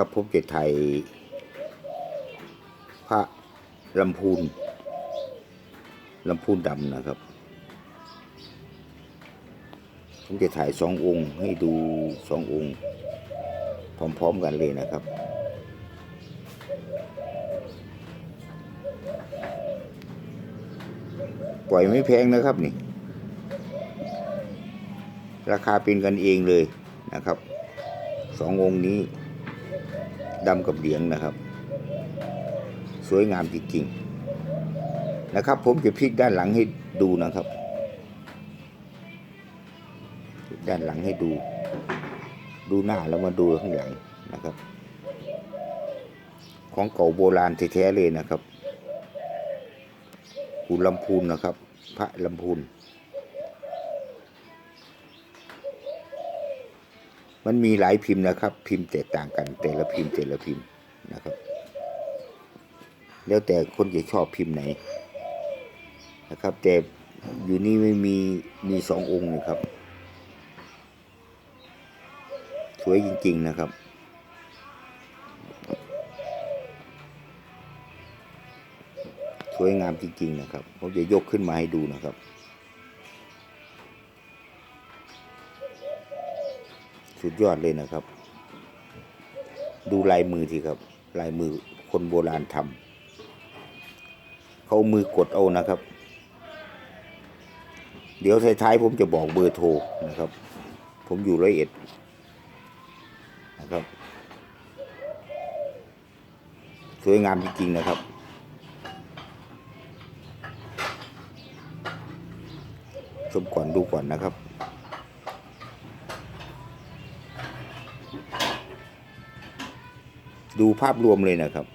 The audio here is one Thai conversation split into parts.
ครับผมจะถ่ายพระลำพูนลำพูนดำนะครับ ผมจะถ่ายสององค์ให้ดูสององค์ พร้อมๆกันเลยนะครับปล่อยไม่แพงนะครับนี่ ราคาเป็นกันเองเลยนะครับสององค์นี้ ดำกับเหลียงนะครับ สวยงามจริงๆนะครับ ผมจะพลิกด้านหลังให้ดูนะครับ ด้านหลังให้ดู ดูหน้าแล้วมาดูข้างหลังนะครับ ของเก่าโบราณแท้ๆเลยนะครับกูลำพูนนะครับ พระลำพูน มันมีหลายพิมพ์นะครับ พิมพ์แตกต่างกัน แต่ละพิมพ์แต่ละพิมพ์นะครับ แล้วแต่คนจะชอบพิมพ์ไหนนะครับ แต่อยู่นี่ไม่มีมีสององค์นะครับ สวยจริง ๆนะครับสวยงามจริงๆนะครับ ผมจะยกขึ้นมาให้ดูนะครับ สุดยอดเลยนะครับ ดูลายมือทีครับ ลายมือคนโบราณทำเขาเอามือกดเอานะครับ เดี๋ยวท้ายๆผมจะบอกเบอร์โทรนะครับ ผมอยู่ร้อยเอ็ดนะครับ สวยงามจริงๆนะครับชมก่อนดูก่อนนะครับ ดูภาพรวมเลยนะครับ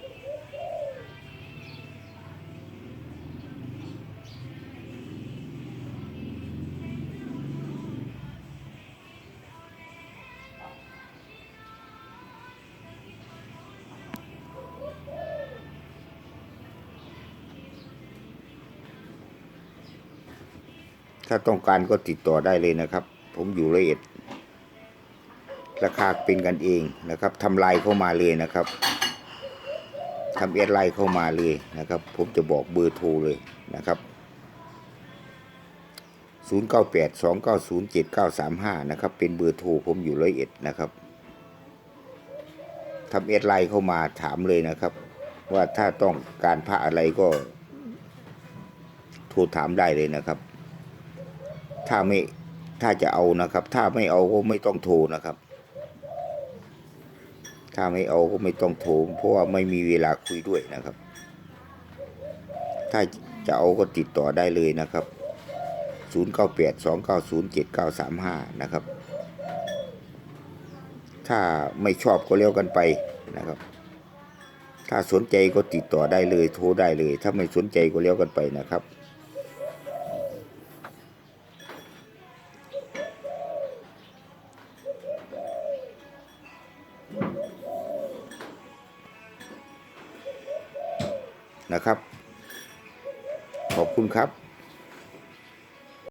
ถ้าต้องการก็ติดต่อได้เลยนะครับ ผมอยู่ละเอียด ราคาเป็นกันเองนะครับทำลายเข้ามาเลยนะครับทำเอสไลน์เข้ามาเลยนะครับ ผมจะบอกเบอร์โทรเลยนะครับ 0982907935 นะครับ เป็นเบอร์โทรผมอยู่ร้อยเอ็ดนะครับทำเอสไลน์เข้ามาถามเลยนะครับ ว่าถ้าต้องการพระอะไรก็โทรถามได้เลยนะครับ ถ้าไม่ถ้าจะเอานะครับ ถ้าไม่เอาก็ไม่ต้องโทรนะครับ ถ้าไม่เอาก็ไม่ต้องโทรเพราะว่าไม่มีเวลาคุยด้วยนะครับ ถ้าจะเอาก็ติดต่อได้เลยนะครับ 0982907935 นะครับ ถ้าไม่ชอบก็เลี้ยวกันไปนะครับ ถ้าสนใจก็ติดต่อได้เลยโทรได้เลย ถ้าไม่สนใจก็เลี้ยวกันไปนะครับ นะครับ ขอบคุณครับ